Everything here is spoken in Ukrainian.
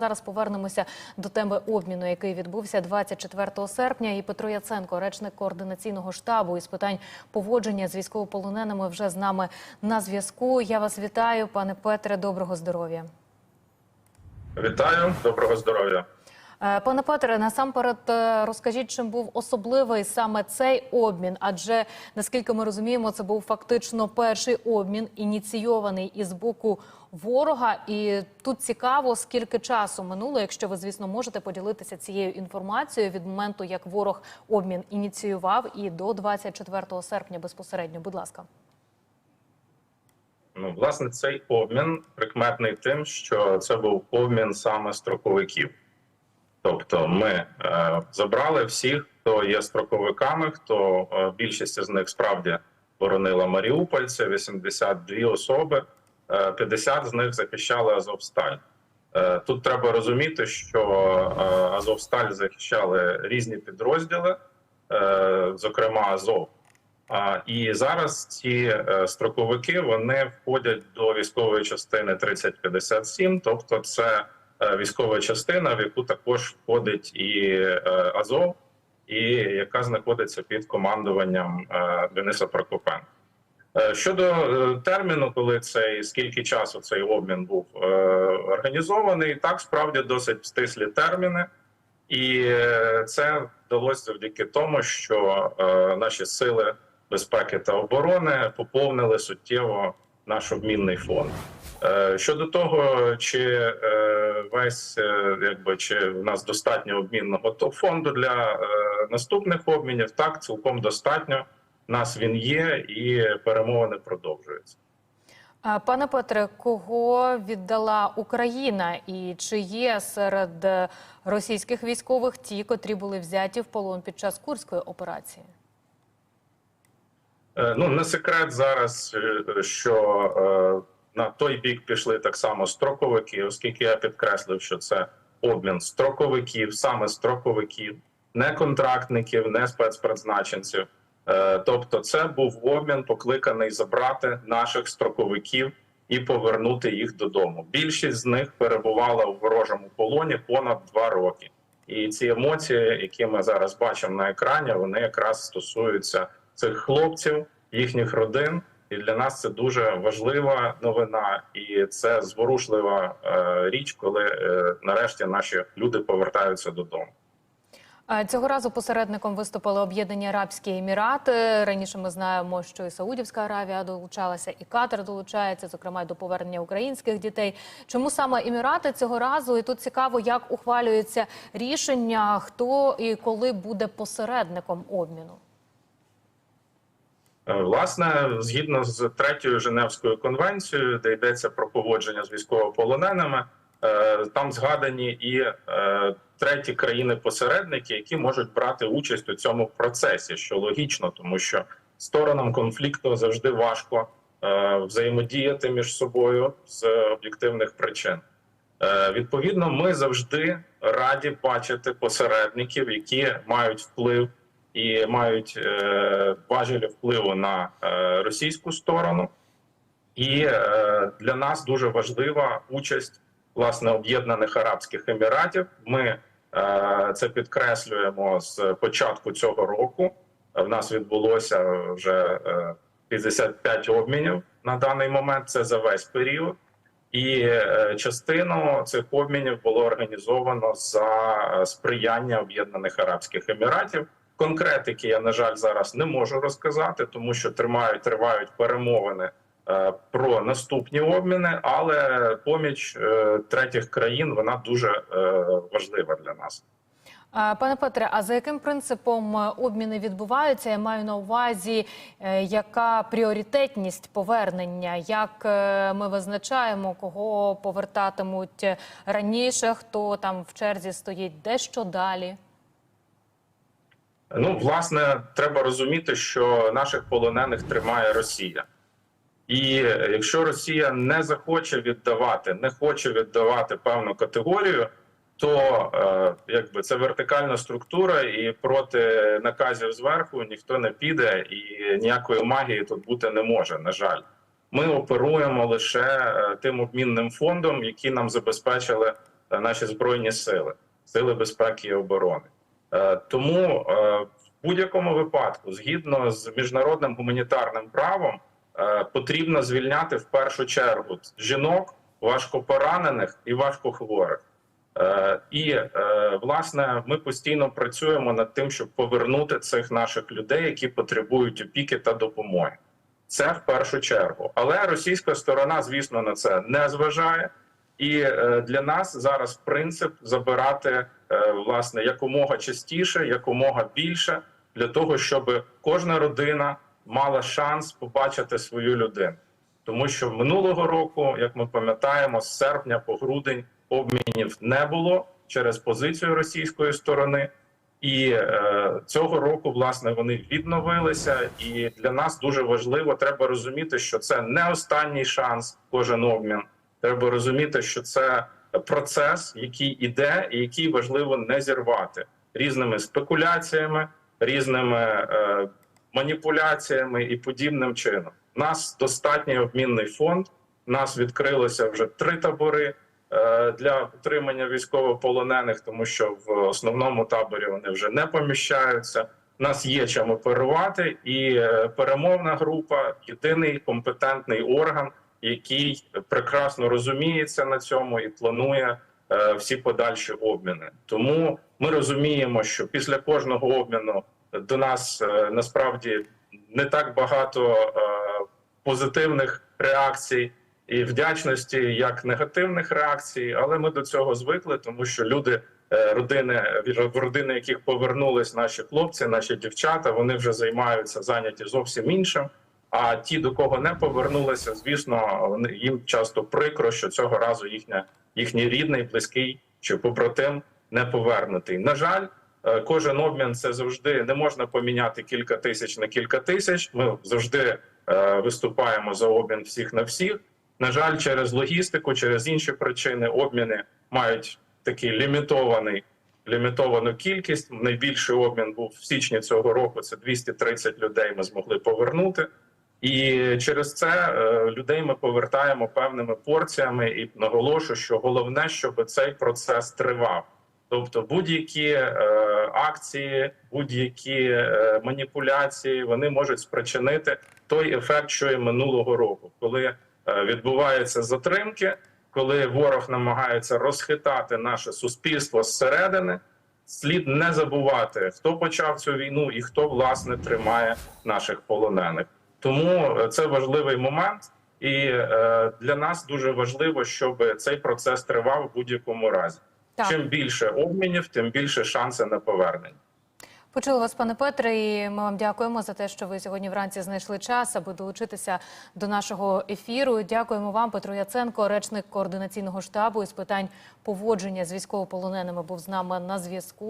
Зараз повернемося до теми обміну, який відбувся 24 серпня. І Петро Яценко, речник координаційного штабу із питань поводження з військовополоненими, вже з нами на зв'язку. Я вас вітаю, пане Петре. Доброго здоров'я. Вітаю, доброго здоров'я. Е, Пане Петре, насамперед е, розкажіть, чим був особливий саме цей обмін? Адже наскільки ми розуміємо, це був фактично перший обмін, ініційований із боку ворога. І тут цікаво, скільки часу минуло, якщо ви, звісно, можете поділитися цією інформацією від моменту, як ворог обмін ініціював, і до 24 серпня безпосередньо. Будь ласка. Ну, власне, цей обмін прикметний тим, що це був обмін саме строковиків. Тобто, ми е, забрали всіх, хто є строковиками, хто е, більшість з них справді боронила Маріуполь, це 82 особи, е, 50 з них захищали Азовсталь. Е, тут треба розуміти, що Азовсталь захищали різні підрозділи, зокрема Азов. А, І зараз ці строковики вони входять до військової частини 3057, тобто це військова частина, в яку також входить і е, Азов, і яка знаходиться під командуванням е, Дениса Прокопенка. Е, Щодо е, терміну, коли цей скільки часу цей обмін був е, організований, так справді досить стислі терміни. І е, це вдалося завдяки тому, що е, наші сили безпеки та оборони поповнили суттєво наш обмінний фонд. Е, Щодо того, чи е, весь якби чи в нас достатньо обмінного фонду для е, наступних обмінів, так цілком достатньо. У нас він є, і перемовини продовжуються. Пане Петре, кого віддала Україна, і чи є серед російських військових ті, котрі були взяті в полон під час курської операції? Е, Ну не секрет зараз, е, що на той бік пішли так само строковики, оскільки я підкреслив, що це обмін строковиків, саме строковиків, не контрактників, не спецпризначенців. Е, Тобто, це був обмін, покликаний забрати наших строковиків і повернути їх додому. Більшість з них перебувала у ворожому полоні понад два роки. І ці емоції, які ми зараз бачимо на екрані, вони якраз стосуються цих хлопців, їхніх родин. І для нас це дуже важлива новина, і це зворушлива е, річ, коли е, нарешті наші люди повертаються додому. Цього разу посередником виступили Об'єднані Арабські Емірати. Раніше ми знаємо, що і Саудівська Аравія долучалася, і Катар долучається, зокрема до повернення українських дітей. Чому саме Емірати цього разу? І тут цікаво, як ухвалюється рішення, хто і коли буде посередником обміну. Е, Власне, згідно з третьою Женевською конвенцією, де йдеться про поводження з військовополоненими, е, там згадані і е, треті країни-посередники, які можуть брати участь у цьому процесі, що логічно, тому що сторонам конфлікту завжди важко взаємодіяти між собою з об'єктивних причин. Відповідно, ми завжди раді бачити посередників, які мають вплив і мають е, важелі впливу на е, російську сторону. І е, для нас дуже важлива участь власне Об'єднаних Арабських Еміратів. Ми це підкреслюємо з початку цього року. В нас відбулося вже е, 55 обмінів на даний момент. Це за весь період. І частину цих обмінів було організовано за сприяння Об'єднаних Арабських Еміратів. Конкретики я на жаль зараз не можу розказати, тому що тримають тривають перемовини е, про наступні обміни, але поміч е, третіх країн вона дуже е, важлива для нас. Пане Петре, а за яким принципом обміни відбуваються? Я маю на увазі, яка пріоритетність повернення, як ми визначаємо, кого повертатимуть раніше, хто там в черзі стоїть дещо далі. Ну, власне, треба розуміти, що наших полонених тримає Росія. І якщо Росія не захоче віддавати, не хоче віддавати певну категорію, то е, якби це вертикальна структура, і проти наказів зверху ніхто не піде, і ніякої магії тут бути не може. На жаль, ми оперуємо лише е, тим обмінним фондом, який нам забезпечили е, наші збройні сили, сили безпеки і оборони. Тому будь-якому випадку, згідно з міжнародним гуманітарним правом, е, потрібно звільняти в першу чергу жінок, важкопоранених і важкохворих. Е, І е, власне ми постійно працюємо над тим, щоб повернути цих наших людей, які потребують опіки та допомоги. Це в першу чергу. Але російська сторона, звісно, на це не зважає. І для нас зараз принцип забирати власне якомога частіше, якомога більше, для того, щоб кожна родина мала шанс побачити свою людину. Тому що минулого року, як ми пам'ятаємо, з серпня по грудень обмінів не було через позицію російської сторони. І е, цього року власне вони відновилися. І для нас дуже важливо треба розуміти, що це не останній шанс, кожен обмін. Треба розуміти, що це процес, який іде, і який важливо не зірвати різними спекуляціями, різними е, маніпуляціями і подібним чином. У нас достатній обмінний фонд. У нас відкрилося вже три табори е, для утримання військовополонених, тому що в основному таборі вони вже не поміщаються. Нас є чим оперувати, і е, перемовна група єдиний компетентний орган, який прекрасно розуміється на цьому і планує е, всі подальші обміни. Тому ми розуміємо, що після кожного обміну до нас е, насправді не так багато е, позитивних реакцій і вдячності, як негативних реакцій, але ми до цього звикли, тому що люди. Родини в родини, яких повернулись наші хлопці, наші дівчата, вони вже займаються зайняті зовсім іншим. А ті, до кого не повернулися, звісно, їм часто прикро, що цього разу їхня їхній рідний, близький чи побратим не повернутий. На жаль, е, кожен обмін це завжди не можна поміняти кілька тисяч на кілька тисяч. Ми завжди е, виступаємо за обмін всіх на всіх. На жаль, через логістику, через інші причини обміни мають такий лімітований лімітовану кількість. Найбільший обмін був в січні цього року. Це 230 людей. Ми змогли повернути. І через це е, людей ми повертаємо певними порціями і наголошую, що головне, щоб цей процес тривав. Тобто, будь-які е, акції, будь-які е, маніпуляції вони можуть спричинити той ефект, що і минулого року, коли е, відбуваються затримки, коли ворог намагається розхитати наше суспільство зсередини. Слід не забувати, хто почав цю війну і хто власне тримає наших полонених. Тому е, це важливий момент, і е, для нас дуже важливо, щоб цей процес тривав в будь-якому разі. Так. Чим більше обмінів, тим більше шанси на повернення. Почули вас, пане Петре, і ми вам дякуємо за те, що ви сьогодні вранці знайшли час, аби долучитися до нашого ефіру. Дякуємо вам, Петро Яценко, речник координаційного штабу із питань поводження з військовополоненими, був з нами на зв'язку.